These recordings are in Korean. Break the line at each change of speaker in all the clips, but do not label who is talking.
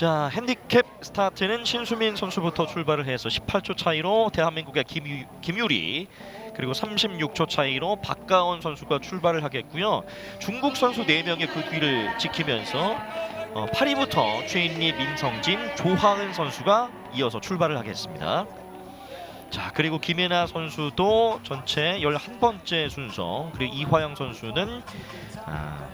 자 핸디캡 스타트는 신수민 선수부터 출발을 해서 18초 차이로 대한민국의 김유, 김유리 그리고 36초 차이로 박가원 선수가 출발을 하겠고요. 중국 선수 4명의 그 뒤를 지키면서 어, 8위부터 최인리, 민성진, 조하은 선수가 이어서 출발을 하겠습니다. 자 그리고 김예나 선수도 전체 11번째 순서 그리고 이화영 선수는 아,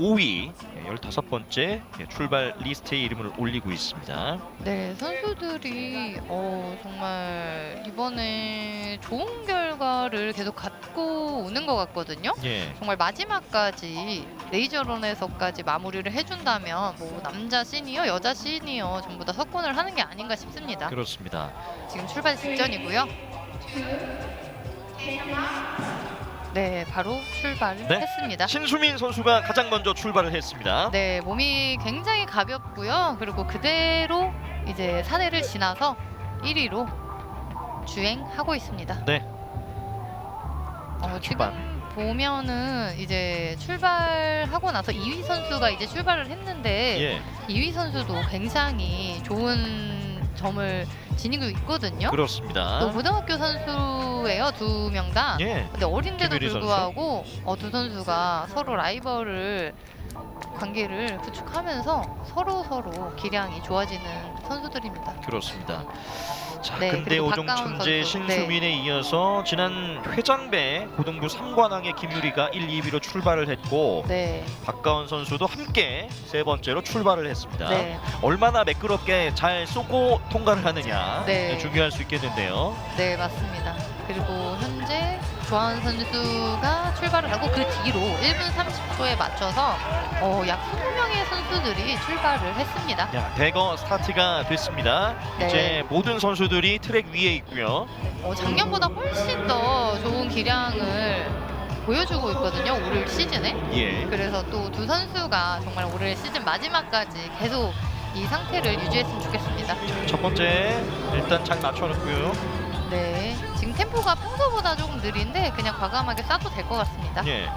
15위 15번째 출발 리스트에 이름을 올리고 있습니다.
네, 선수들이 어, 정말 이번에 좋은 결과를 계속 갖고 오는 것 같거든요.
예.
정말 마지막까지 레이저런에서까지 마무리를 해준다면 뭐 남자 시니어, 여자 시니어 전부 다 석권을 하는 게 아닌가 싶습니다.
그렇습니다.
지금 출발 직전이고요. 네, 바로 출발을
네.
했습니다.
신수민 선수가 가장 먼저 출발을 했습니다.
네, 몸이 굉장히 가볍고요. 그리고 그대로 이제 산해를 지나서 1위로 주행하고 있습니다.
네.
어,
출발.
지금 보면은 이제 출발하고 나서 2위 선수가 이제 출발을 했는데
예.
2위 선수도 굉장히 좋은 점을 지니고 있거든요.
그렇습니다.
또 고등학교 선수예요, 두 명 다.
예.
근데 어린데도
김유리 선수.
불구하고 어, 두 선수가 서로 라이벌을 관계를 구축하면서 서로 서로 기량이 좋아지는 선수들입니다.
그렇습니다. 자,
네,
근데
그리고
오종
박가운
천재
선수.
신수민에 이어서 지난 회장배 고등부 3관왕의 김유리가 1, 2위로 출발을 했고
네,
박가원 선수도 함께 세 번째로 출발을 했습니다.
네,
얼마나 매끄럽게 잘 쏘고 통과를 하느냐
네.
중요할 수 있겠는데요.
네 맞습니다. 그리고 현재 조한 선수가 출발을 하고 그 뒤로 1분 30초에 맞춰서 어, 약 20명의 선수들이 출발을 했습니다.
야, 대거 스타트가 됐습니다.
네.
이제 모든 선수들이 트랙 위에 있고요.
어, 작년보다 훨씬 더 좋은 기량을 보여주고 있거든요. 올 시즌에.
예.
그래서 또 두 선수가 정말 올해 시즌 마지막까지 계속 이 상태를 유지했으면 좋겠습니다.
첫 번째 일단 잘 맞춰놓고요.
네, 지금 템포가 평소보다 조금 느린데 그냥 과감하게 쏴도 될 것 같습니다.
예.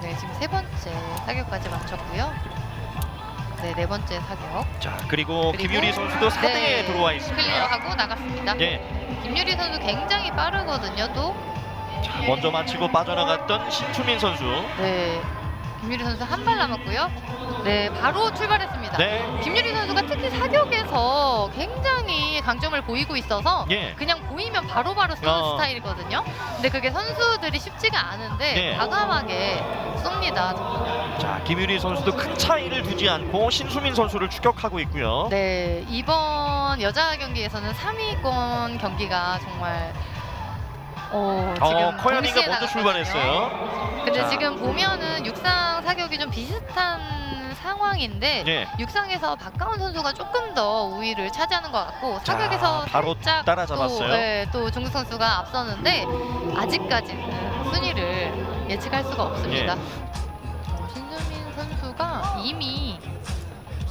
네, 지금 세 번째 사격까지 마쳤고요. 네, 네 번째 사격.
자 그리고,
그리고
김유리 선수도 4등에
네,
들어와 있습니다.
클리어하고 나갔습니다.
예.
김유리 선수 굉장히 빠르거든요, 또.
자, 먼저 마치고 빠져나갔던 신수민 선수.
네, 김유리 선수 한 발 남았고요. 네, 바로 출발했습니다.
네.
김유리 선수가 특히 사격에서 굉장히 강점을 보이고 있어서
예.
그냥 보이면 바로바로 쏘는
어.
스타일이거든요. 근데 그게 선수들이 쉽지가 않은데
네.
과감하게 쏩니다. 정말.
자 김유리 선수도 큰 차이를 두지 않고 신수민 선수를 추격하고 있고요.
네, 이번 여자 경기에서는 3위권 경기가 정말 어,
어,
지금
커야니가
동시에
먼저
나갔거든요.
출발했어요.
근데
자.
지금 보면은 육상 사격이 좀 비슷한 상황인데
예.
육상에서 박가운 선수가 조금 더 우위를 차지하는 것 같고
자,
사격에서
바로
살짝
따라잡았어요.
또, 네, 또 중국 선수가 앞서는데 아직까지는 순위를 예측할 수가 없습니다.
예.
어, 신수민 선수가 이미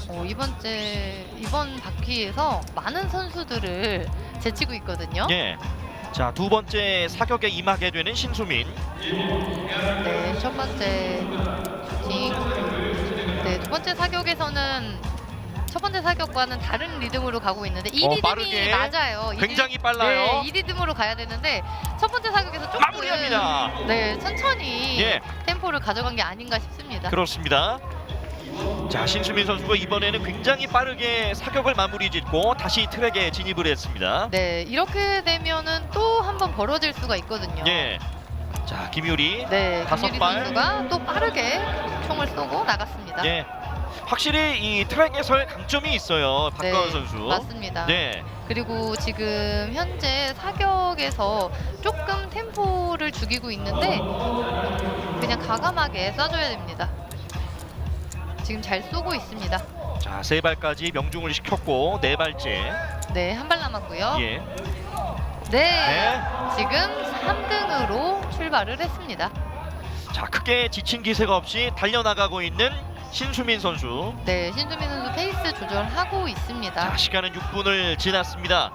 어, 이번째 이번 바퀴에서 많은 선수들을 제치고 있거든요.
예. 자 두 번째 사격에 임하게 되는 신수민.
네, 첫 번째 슈팅. 번째 사격에서는 첫 번째 사격과는 다른 리듬으로 가고 있는데 이
어,
리듬이
빠르게.
맞아요. 이
굉장히
리-
빨라요.
네, 이 리듬으로 가야 되는데 첫 번째 사격에서 조금
마무리합니다.
네, 천천히
예.
템포를 가져간 게 아닌가 싶습니다.
그렇습니다. 자 신수민 선수가 이번에는 굉장히 빠르게 사격을 마무리 짓고 다시 트랙에 진입을 했습니다.
네, 이렇게 되면은 또 한 번 벌어질 수가 있거든요.
예. 자 김유리.
네,
다섯
김유리
발.
선수가 또 빠르게 총을 쏘고 나갔습니다.
예. 확실히 이 트랙 에서의 강점이 있어요. 박가원
네,
선수.
맞습니다.
네.
그리고 지금 현재 사격에서 조금 템포를 죽이고 있는데 그냥 과감하게 쏴줘야 됩니다. 지금 잘 쏘고 있습니다.
자 세 발까지 명중을 시켰고 네 발째.
네, 한 발 남았고요.
예.
네,
네.
지금 3등으로 출발을 했습니다.
자 크게 지친 기세가 없이 달려나가고 있는 신수민 선수.
네, 신주민 선수 페이스 조절하고 있습니다.
자 시간은 6분을 지났습니다.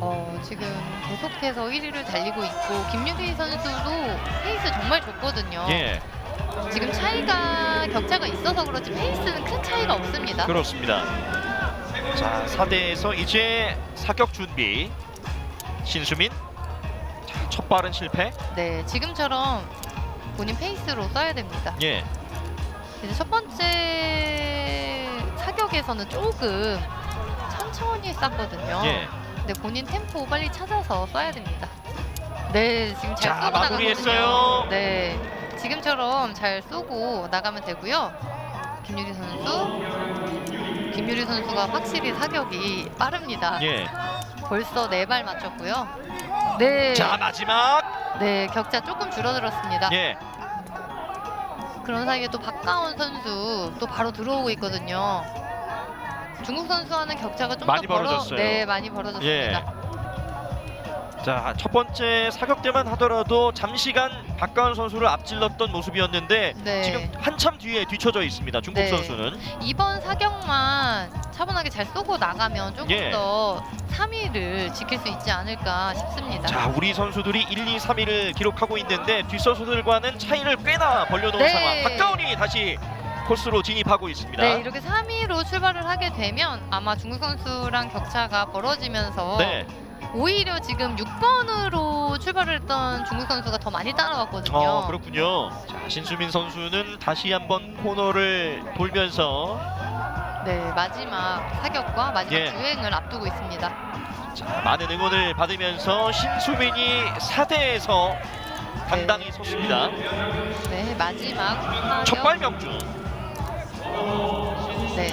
어, 지금 계속해서 1위를 달리고 있고 김유리 선수도 페이스 정말 좋거든요.
예.
지금 차이가 격차가 있어서 그렇지 페이스는 큰 차이가 없습니다.
그렇습니다. 자, 4대에서 이제 사격 준비. 신수민. 자, 첫 발은 실패.
네, 지금처럼 본인 페이스로 써야 됩니다.
예.
이제 첫 번째 사격에서는 조금 천천히 쌌거든요.
예.
근데 본인 템포 빨리 찾아서 쏴야 됩니다. 네, 지금 잘
자,
쏘고 나가거든요.
마무리했어요.
네, 지금처럼 잘 쏘고 나가면 되고요. 김유리 선수, 김유리 선수가 확실히 사격이 빠릅니다.
예.
벌써 네 발 맞췄고요. 네,
자, 마지막.
네 격차 조금 줄어들었습니다.
예.
그런 사이에 또 박가원 선수 또 바로 들어오고 있거든요. 중국 선수와는 격차가 좀
많이
더 벌어,
벌어졌어요.
네, 많이 벌어졌습니다.
예. 자, 첫 번째 사격 때만 하더라도 잠시간 박가은 선수를 앞질렀던 모습이었는데
네.
지금 한참 뒤에 뒤쳐져 있습니다. 중국
네.
선수는.
이번 사격만 차분하게 잘 쏘고 나가면 조금
예.
더 3위를 지킬 수 있지 않을까 싶습니다.
자, 우리 선수들이 1, 2, 3위를 기록하고 있는데 뒷선수들과는 차이를 꽤나 벌려놓은
네.
상황. 박가은이 다시 코스로 진입하고 있습니다.
네, 이렇게 3위로 출발을 하게 되면 아마 중국 선수랑 격차가 벌어지면서
네.
오히려 지금 6번으로 출발을 했던 중국 선수가 더 많이 따라왔거든요.
어, 그렇군요. 자, 신수민 선수는 다시 한번 코너를 돌면서
네, 마지막 사격과 마지막
예.
주행을 앞두고 있습니다.
자, 많은 응원을 받으면서 신수민이 4대에서 당당히 섰습니다.
네, 마지막 사격.
첫발 명중.
네.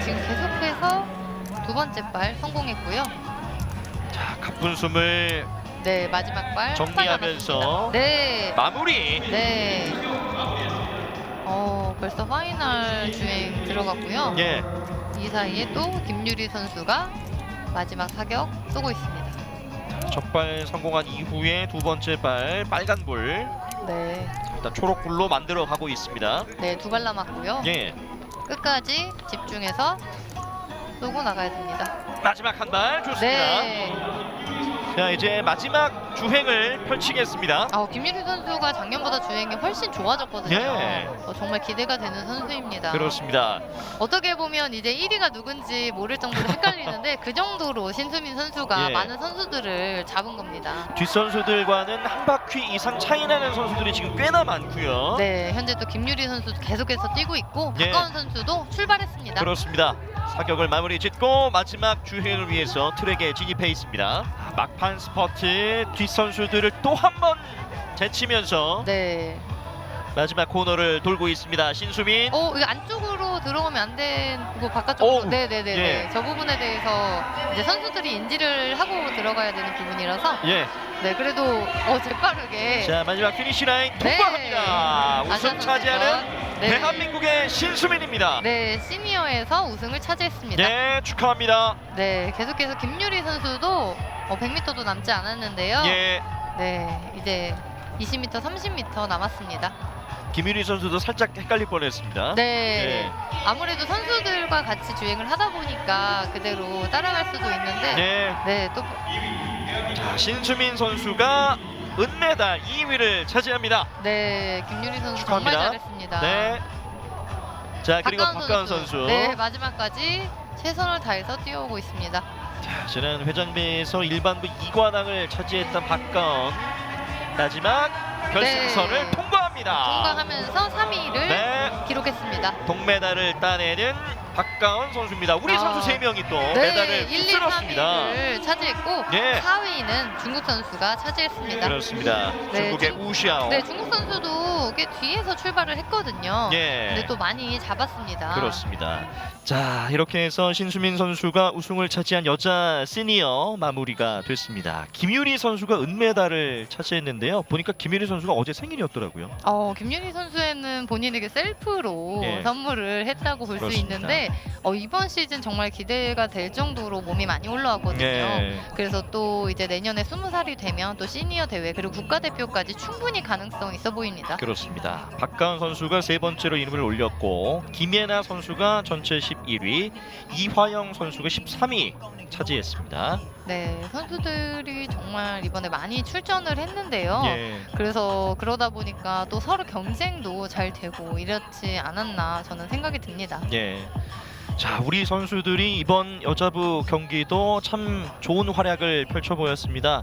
지금 계속해서 두 번째 발 성공했고요.
자, 가쁜 숨을
네, 마지막 발.
정리하면서.
네.
마무리.
네. 어, 벌써 파이널 주행 들어갔고요.
예.
이 사이에 또 김유리 선수가 마지막 사격 쏘고 있습니다.
첫 발 성공한 이후에 두 번째 발 빨간불.
네.
일단 초록 불로 만들어 가고 있습니다.
네, 두 발 남았고요.
예.
끝까지 집중해서 쏘고 나가야 됩니다.
마지막 한 발 좋습니다.
네.
자, 이제 마지막 주행을 펼치겠습니다.
아, 김유리 선수가 작년보다 주행이 훨씬 좋아졌거든요.
예.
어, 정말 기대가 되는 선수입니다.
그렇습니다.
어떻게 보면 이제 1위가 누군지 모를 정도로 헷갈리는데 그 정도로 신수민 선수가
예.
많은 선수들을 잡은 겁니다.
뒷선수들과는 한 바퀴 이상 차이 나는 선수들이 지금 꽤나 많고요.
네, 현재 또 김유리 선수 계속해서 뛰고 있고
예.
박가원 선수도 출발했습니다.
그렇습니다. 사격을 마무리 짓고 마지막 주행을 위해서 트랙에 진입해 있습니다. 아, 막판 스퍼트 뒷선수들을 또 한 번 제치면서
네.
마지막 코너를 돌고 있습니다. 신수민.
어, 이거 안쪽으로 들어가면 안 되고 바깥쪽으로.
어우,
네, 네, 네,
예.
네. 저 부분에 대해서 이제 선수들이 인지를 하고 들어가야 되는 부분이라서
예.
네, 그래도 어 재빠르게
자 마지막 피니시 라인
네.
통과합니다. 우승 차지하는.
네.
대한민국의 신수민입니다.
네, 시니어에서 우승을 차지했습니다.
네 축하합니다.
네, 계속해서 김유리 선수도 어, 100m도 남지 않았는데요.
예.
네, 이제 20m, 30m 남았습니다.
김유리 선수도 살짝 헷갈릴 뻔했습니다.
네, 아무래도 선수들과 같이 주행을 하다 보니까 그대로 따라갈 수도 있는데,
네.
네, 또
자, 신수민 선수가 은메달 2위를 차지합니다.
네, 김유리 선수
축하합니다.
정말 잘했습니다.
네. 자 그리고 박가은 선수.
네, 마지막까지 최선을 다해서 뛰어오고 있습니다.
자, 지난 회전배에서 일반부 2관왕을 차지했던 박가은 마지막 결승선을
네.
통과합니다.
통과하면서 3위를
네,
기록했습니다.
동메달을 따내는 박가은 선수입니다. 우리
아.
선수 3명이 또
네,
메달을
1, 2,
쓸었습니다.
3위를 차지했고
예.
4위는 중국 선수가 차지했습니다.
그렇습니다.
네,
중국의
중-
우시아오.
네, 중국 선수도 꽤 뒤에서 출발을 했거든요.
예.
근데 또 많이 잡았습니다.
그렇습니다. 자 이렇게 해서 신수민 선수가 우승을 차지한 여자 시니어 마무리가 됐습니다. 김유리 선수가 은메달을 차지했는데요. 보니까 김유리 선수가 어제 생일이었더라고요.
어, 김유리 선수에는 본인에게 셀프로
예.
선물을 했다고 볼 수
그렇습니다.
있는데 어, 이번 시즌 정말 기대가 될 정도로 몸이 많이 올라왔거든요.
예.
그래서 또 이제 내년에 스무 살이 되면 또 시니어 대회 그리고 국가대표까지 충분히 가능성 있어 보입니다.
그렇습니다. 박가은 선수가 세 번째로 이름을 올렸고 김예나 선수가 전체 11위, 이화영 선수가 13위 차지했습니다.
네, 선수들이 정말 이번에 많이 출전을 했는데요.
예.
그래서 그러다 보니까 또 서로 경쟁도 잘 되고 이렇지 않았나 저는 생각이 듭니다.
예. 자, 우리 선수들이 이번 여자부 경기도 참 좋은 활약을 펼쳐 보였습니다.